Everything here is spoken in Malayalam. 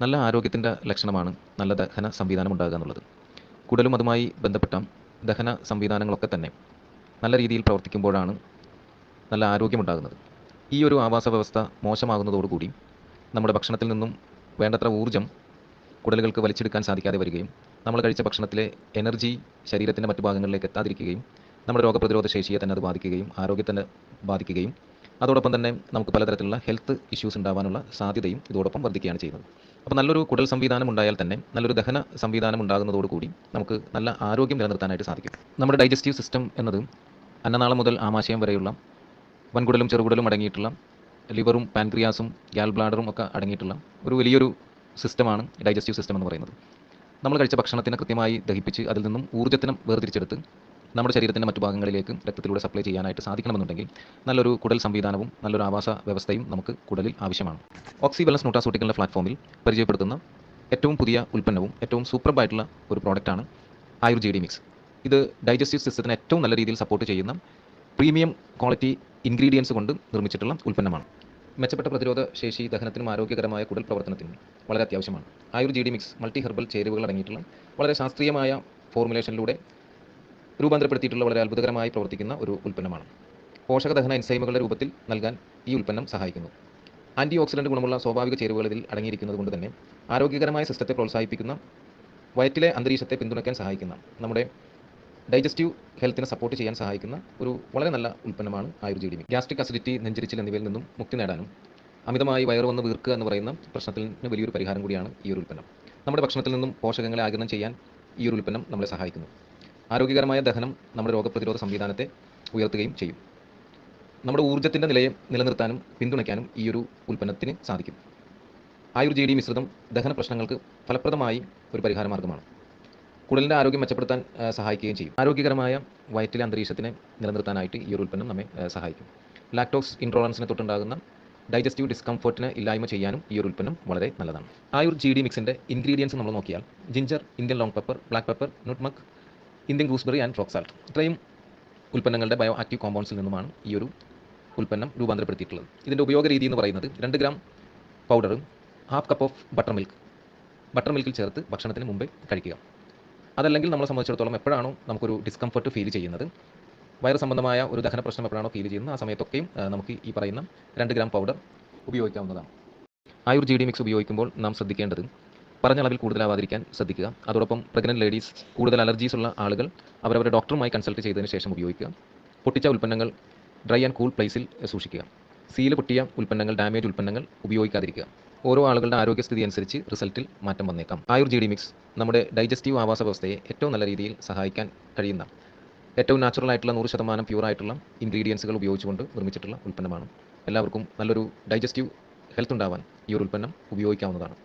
നല്ല ആരോഗ്യത്തിന്റെ ലക്ഷണമാണ് നല്ല ദഹന സംവിധാനം ഉണ്ടാകുക എന്നുള്ളത്. കുടലും അതുമായി ബന്ധപ്പെട്ട ദഹന സംവിധാനങ്ങളൊക്കെ തന്നെ നല്ല രീതിയിൽ പ്രവർത്തിക്കുമ്പോഴാണ് നല്ല ആരോഗ്യമുണ്ടാകുന്നത്. ഈ ഒരു ആവാസ വ്യവസ്ഥ മോശമാകുന്നതോടുകൂടി നമ്മുടെ ഭക്ഷണത്തിൽ നിന്നും വേണ്ടത്ര ഊർജം കുടലുകൾക്ക് വലിച്ചെടുക്കാൻ സാധിക്കാതെ വരികയും നമ്മൾ കഴിച്ച ഭക്ഷണത്തിലെ എനർജി ശരീരത്തിന്റെ മറ്റു ഭാഗങ്ങളിലേക്ക് എത്താതിരിക്കുകയും നമ്മുടെ രോഗപ്രതിരോധ ശേഷിയെ തന്നെ അത് ബാധിക്കുകയും ആരോഗ്യത്തെ ബാധിക്കുകയും അതോടൊപ്പം തന്നെ നമുക്ക് പലതരത്തിലുള്ള ഹെൽത്ത് ഇഷ്യൂസ് ഉണ്ടാവാനുള്ള സാധ്യതയും ഇതോടൊപ്പം വർദ്ധിക്കുകയാണ് ചെയ്യുന്നത്. അപ്പോൾ നല്ലൊരു കുടൽ സംവിധാനം ഉണ്ടായാൽ തന്നെ നല്ലൊരു ദഹന സംവിധാനം ഉണ്ടാകുന്നതോടുകൂടി നമുക്ക് നല്ല ആരോഗ്യം നിലനിർത്താനായിട്ട് സാധിക്കും. നമ്മുടെ ഡൈജസ്റ്റീവ് സിസ്റ്റം എന്നത് അന്നനാളം മുതൽ ആമാശയം വരെയുള്ള വൻകുടലും ചെറുകുടലും അടങ്ങിയിട്ടുള്ള ലിവറും പാൻക്രിയാസും ഗ്യാൽ ബ്ലാഡറും ഒക്കെ അടങ്ങിയിട്ടുള്ള ഒരു വലിയൊരു സിസ്റ്റമാണ് ഡൈജസ്റ്റീവ് സിസ്റ്റം എന്ന് പറയുന്നത്. നമ്മൾ കഴിച്ച ഭക്ഷണത്തിനെ കൃത്യമായി ദഹിപ്പിച്ച് അതിൽ നിന്നും ഊർജത്തിനെ വേർതിരിച്ചെടുത്ത് നമ്മുടെ ശരീരത്തിന്റെ മറ്റു ഭാഗങ്ങളിലേക്ക് രക്തത്തിലൂടെ സപ്ലൈ ചെയ്യാനായിട്ട് സാധിക്കണമെന്നുണ്ടെങ്കിൽ നല്ലൊരു കുടൽ സംവിധാനവും നല്ലൊരു ആവാസ വ്യവസ്ഥയും നമുക്ക് കുടലിൽ ആവശ്യമാണ്. ഓക്സി വെല്ലസ് പ്ലാറ്റ്ഫോമിൽ പരിചയപ്പെടുത്തുന്ന ഏറ്റവും പുതിയ ഉൽപ്പന്നവും ഏറ്റവും സൂപ്പർബായിട്ടുള്ള ഒരു പ്രോഡക്റ്റാണ് ആയുർ ജി മിക്സ് ഇത് ഡൈജസ്റ്റീവ് സിസ്റ്റത്തിന് ഏറ്റവും നല്ല രീതിയിൽ സപ്പോർട്ട് ചെയ്യുന്ന പ്രീമിയം ക്വാളിറ്റി ഇൻഗ്രീഡിയൻസ് കൊണ്ട് നിർമ്മിച്ചിട്ടുള്ള ഉൽപ്പന്നമാണ്. മെച്ചപ്പെട്ട പ്രതിരോധ ശേഷി ദഹനത്തിനും ആരോഗ്യകരമായ കുടൽ പ്രവർത്തനത്തിനും വളരെ അത്യാവശ്യമാണ്. Ayur G mix multi herbal ചേരുവകൾ അടങ്ങിയിട്ടുള്ള വളരെ ശാസ്ത്രീയമായ ഫോർമുലേഷനിലൂടെ രൂപാന്തരപ്പെടുത്തിയിട്ടുള്ള വളരെ അത്ഭുതകരമായി പ്രവർത്തിക്കുന്ന ഒരു ഉൽപ്പന്നമാണ്. പോഷകദഹന എൻസൈമുകളുടെ രൂപത്തിൽ നൽകാൻ ഈ ഉൽപ്പന്നം സഹായിക്കുന്നു. ആന്റി ഓക്സിഡന്റ് ഗുണമുള്ള സ്വാഭാവിക ചേരുവകൾ ഇതിൽ അടങ്ങിയിരിക്കുന്നത് കൊണ്ട് തന്നെ ആരോഗ്യകരമായ സിസ്റ്റത്തെ പ്രോത്സാഹിപ്പിക്കുന്ന വയറ്റിലെ അന്തരീക്ഷത്തെ പിന്തുണയ്ക്കാൻ സഹായിക്കുന്ന നമ്മുടെ ഡൈജസ്റ്റീവ് ഹെൽത്തിനെ സപ്പോർട്ട് ചെയ്യാൻ സഹായിക്കുന്ന ഒരു വളരെ നല്ല ഉൽപ്പന്നമാണ് ആയുർജീഡിമി ഗ്യാസ്ട്രിക് അസിഡിറ്റി നെഞ്ചരിച്ചിൽ എന്നിവയിൽ നിന്നും മുക്തി നേടാനും അമിതമായി വയറ് വന്ന് വീർക്കുക എന്ന് പറയുന്ന പ്രശ്നത്തിന് വലിയൊരു പരിഹാരം കൂടിയാണ് ഈ ഒരു ഉൽപ്പന്നം. നമ്മുടെ ഭക്ഷണത്തിൽ നിന്നും പോഷകങ്ങളെ ആഗിരണം ചെയ്യാൻ ഈ ഒരു ഉൽപ്പന്നം നമ്മളെ സഹായിക്കുന്നു. ആരോഗ്യകരമായ ദഹനം നമ്മുടെ രോഗപ്രതിരോധ സംവിധാനത്തെ ഉയർത്തുകയും ചെയ്യും. നമ്മുടെ ഊർജത്തിന്റെ നിലയെ നിലനിർത്താനും പിന്തുണയ്ക്കാനും ഈ ഒരു ഉൽപ്പന്നത്തിന് സാധിക്കും. ആയുർ ജി ഡി മിശ്രിതം ദഹന പ്രശ്നങ്ങൾക്ക് ഫലപ്രദമായി ഒരു പരിഹാര മാർഗമാണ് കുടലിന്റെ ആരോഗ്യം മെച്ചപ്പെടുത്താൻ സഹായിക്കുകയും ചെയ്യും. ആരോഗ്യകരമായ വയറ്റിലെ അന്തരീക്ഷത്തിനെ നിലനിർത്താനായിട്ട് ഈ ഒരു ഉൽപ്പന്നം നമ്മെ സഹായിക്കും. ലാക്ടോക്സ് ഇൻട്രോളൻസിനെ തൊട്ടുണ്ടാകുന്ന ഡൈജസ്റ്റീവ് ഡിസ്കംഫർട്ടിനെ ഇല്ലായ്മ ചെയ്യാനും ഈ ഒരു ഉൽപ്പന്നം വളരെ നല്ലതാണ്. ആയുർ ജി ഡി മിക്സിന്റെ ഇൻഗ്രീഡിയൻസ് നമ്മൾ നോക്കിയാൽ ginger Indian long pepper black pepper nutmeg Indian gooseberry and frock ഇത്രയും ഉൽപ്പന്നങ്ങളുടെ ബയോ ആക്റ്റീവ് കോമ്പൗണ്ട്സിൽ നിന്നുമാണ് ഈ ഒരു ഉൽപ്പന്നം രൂപാന്തരപ്പെടുത്തിയിട്ടുള്ളത്. ഇതിന്റെ ഉപയോഗ രീതി എന്ന് പറയുന്നത് രണ്ട് ഗ്രാം പൗഡറും half cup of buttermilk butter മിൽക്കിൽ ചേർത്ത് ഭക്ഷണത്തിന് മുമ്പേ കഴിക്കുക. അതല്ലെങ്കിൽ നമ്മളെ സംബന്ധിച്ചിടത്തോളം എപ്പോഴാണോ നമുക്കൊരു ഡിസ്കംഫർട്ട് ഫീൽ ചെയ്യുന്നത് വയറ് സംബന്ധമായ ഒരു ദഹന പ്രശ്നം എപ്പോഴാണോ ഫീൽ ചെയ്യുന്നത് ആ സമയത്തൊക്കെയും നമുക്ക് ഈ പറയുന്ന രണ്ട് ഗ്രാം പൗഡർ ഉപയോഗിക്കാവുന്നതാണ്. ആയുർ ജി ഡി മിക്സ് ഉപയോഗിക്കുമ്പോൾ നാം ശ്രദ്ധിക്കേണ്ടത് പറഞ്ഞ അളവിൽ കൂടുതലാവാതിരിക്കാൻ ശ്രദ്ധിക്കുക. അതോടൊപ്പം പ്രഗ്നന്റ് ലേഡീസ് കൂടുതൽ അലർജീസ് ഉള്ള ആളുകൾ അവരവരുടെ ഡോക്ടറുമായി കൺസൾട്ട് ചെയ്തതിന് ശേഷം ഉപയോഗിക്കുക. പൊട്ടിച്ച ഉൽപ്പന്നങ്ങൾ ഡ്രൈ ആൻഡ് കൂൾ പ്ലേസിൽ സൂക്ഷിക്കുക. സീൽ പൊട്ടിയ ഉൽപ്പന്നങ്ങൾ ഡാമേജ് ഉൽപ്പന്നങ്ങൾ ഉപയോഗിക്കാതിരിക്കുക. ഓരോ ആളുകളുടെ ആരോഗ്യസ്ഥിതി അനുസരിച്ച് റിസൾട്ടിൽ മാറ്റം വന്നേക്കാം. ആയുർ ജി ഡി മിക്സ് നമ്മുടെ ഡൈജസ്റ്റീവ് ആവാസ വ്യവസ്ഥയെ ഏറ്റവും നല്ല രീതിയിൽ സഹായിക്കാൻ കഴിയുന്ന ഏറ്റവും നാച്ചുറൽ ആയിട്ടുള്ള നൂറ് ശതമാനം പ്യൂർ ആയിട്ടുള്ള ഇൻഗ്രീഡിയൻസുകൾ ഉപയോഗിച്ചുകൊണ്ട് നിർമ്മിച്ചിട്ടുള്ള ഉൽപ്പന്നമാണ്. എല്ലാവർക്കും നല്ലൊരു ഡൈജസ്റ്റീവ് ഹെൽത്ത് ഉണ്ടാവാൻ ഈ ഒരു ഉൽപ്പന്നം ഉപയോഗിക്കാവുന്നതാണ്.